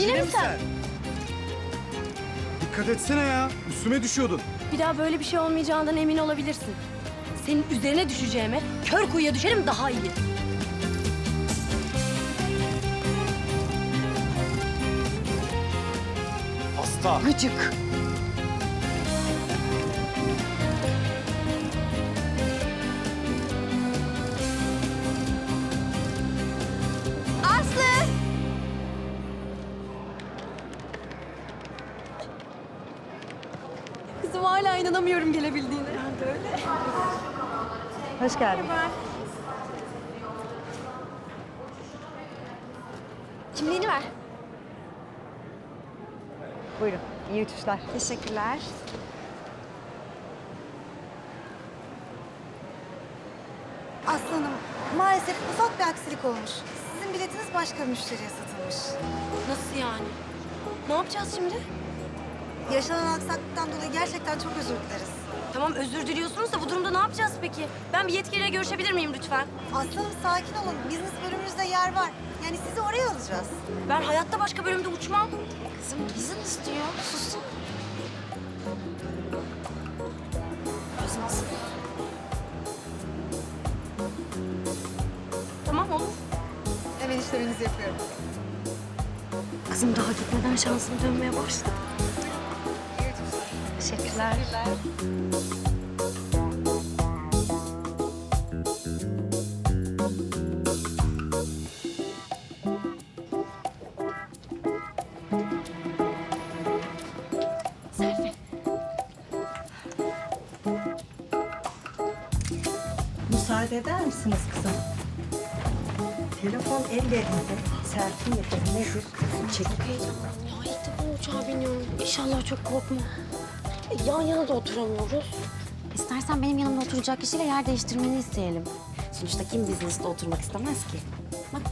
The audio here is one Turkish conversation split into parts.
Yine mi sen? Dikkat etsene ya. Üstüme düşüyordun. Bir daha böyle bir şey olmayacağından emin olabilirsin. Senin üzerine düşeceğime kör kuyuya düşerim daha iyi. Hasta. Gıcık. İnanamıyorum gelebildiğine. Ben de öyle. Hoş geldin. Kimliğini ver. Buyurun. İyi uçuşlar. Teşekkürler. Aslanım, maalesef ufak bir aksilik olmuş. Sizin biletiniz başka bir müşteriye satılmış. Nasıl yani? Ne yapacağız şimdi? Yaşanan aksaklıktan dolayı gerçekten çok özür dileriz. Tamam özür diliyorsunuz da bu durumda ne yapacağız peki? Ben bir yetkiliyle görüşebilir miyim lütfen? Aslanım sakin olun. Business bölümümüzde yer var. Yani sizi oraya alacağız. Ben hayatta başka bölümde uçmam. Kızım izin istiyor. Susun. Tamam olur. Hemen işleminizi yapıyorum. Kızım daha gitmeden şansım dönmeye başladı. Teşekkürler. Müsaade eder misiniz kızım? Telefon ellerinde. Serpil yeter nedir? Çekil. Ya ilk defa uçağa biniyorum. İnşallah çok korkma. Yan yana da oturamıyoruz. İstersen benim yanımda oturacak kişiyle yer değiştirmeni isteyelim. Sonuçta kim business'ta oturmak istemez ki? Bak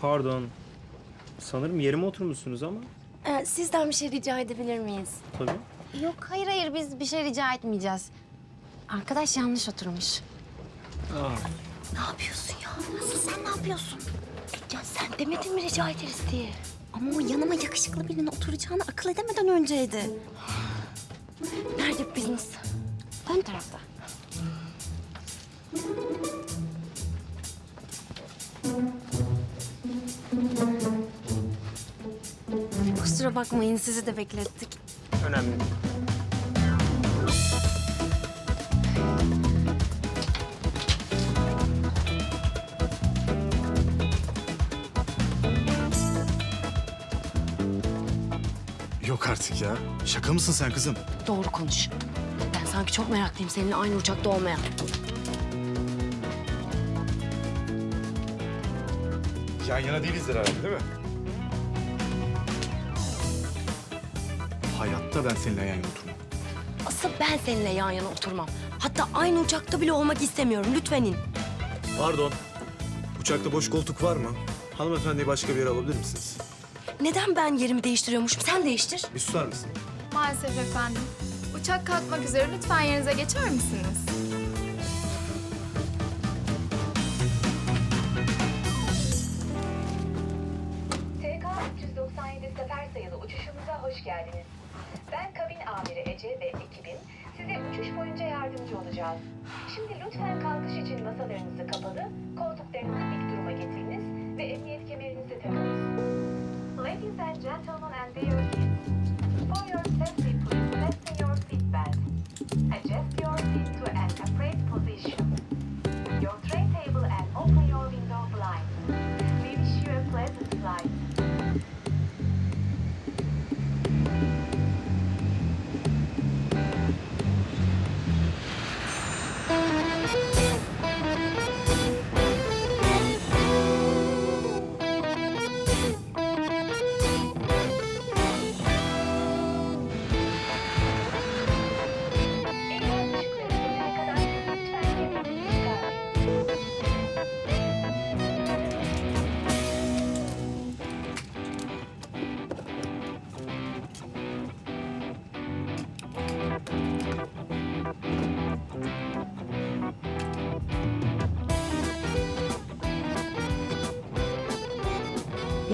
Pardon. Sanırım yerime oturmuşsunuz ama. Ee, sizden bir şey rica edebilir miyiz? Tabii. yok hayır hayır biz bir şey rica etmeyeceğiz. Arkadaş yanlış oturmuş. Aa, Ne yapıyorsun ya? Nasıl sen ne yapıyorsun? Ya sen demedin mi rica ederiz diye? Ama o yanıma yakışıklı birinin oturacağını akıl edemeden önceydi. Nerede bu business? Ön tarafta. Kusura bakmayın sizi de beklettik. önemli. değil. Artık ya. Şaka mısın sen kızım? Doğru konuş. Ben sanki çok meraklıyım seninle aynı uçakta olmaya. Yan yana değilizdir herhalde değil mi? Hayatta ben seninle yan yana oturmam. Asıl ben seninle yan yana oturmam. Hatta aynı uçakta bile olmak istemiyorum. Lütfen in. Pardon. Uçakta boş koltuk var mı? Hanımefendiyi başka bir yere alabilir misiniz? Neden ben yerimi değiştiriyormuşum? Sen değiştir. Bir susar mısın? Maalesef efendim. Uçak kalkmak üzere lütfen yerinize geçer misiniz? TK 397 sefer sayılı uçuşumuza hoş geldiniz. Ben kabin amiri Ece ve ekibim size uçuş boyunca yardımcı olacağız. Şimdi lütfen kalkış için masalarınızı kapalı, koltuklarınızı dik duruma getiriniz ve emniyet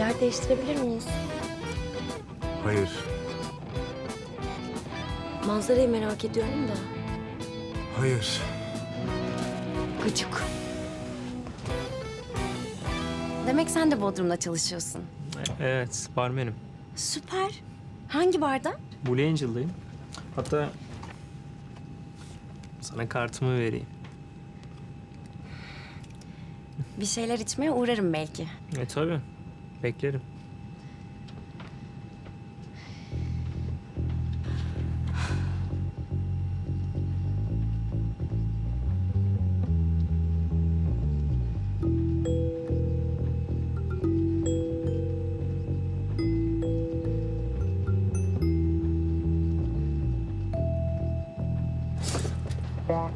Yer değiştirebilir miyiz? Hayır. Manzarayı merak ediyorum da. Hayır. Gıcık. Demek sen de Bodrum'da çalışıyorsun. Evet, barmenim. Süper. Hangi barda? Blue Angel'dayım. Hatta sana kartımı vereyim. Bir şeyler içmeye uğrarım belki. E tabii. Beklerim.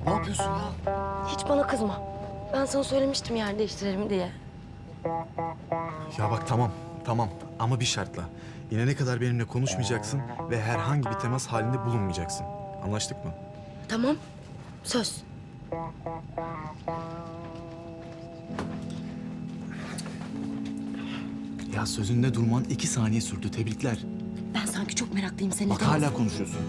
Ne yapıyorsun ya? Hiç bana kızma. Ben sana söylemiştim yer değiştirelim diye. Ya bak tamam, tamam. Ama bir şartla. İnene kadar benimle konuşmayacaksın ve herhangi bir temas halinde bulunmayacaksın. Anlaştık mı? Tamam. Söz. Ya sözünde durman iki saniye sürdü. Tebrikler. Ben sanki çok meraklıyım senin Bak hala konuşuyorsun.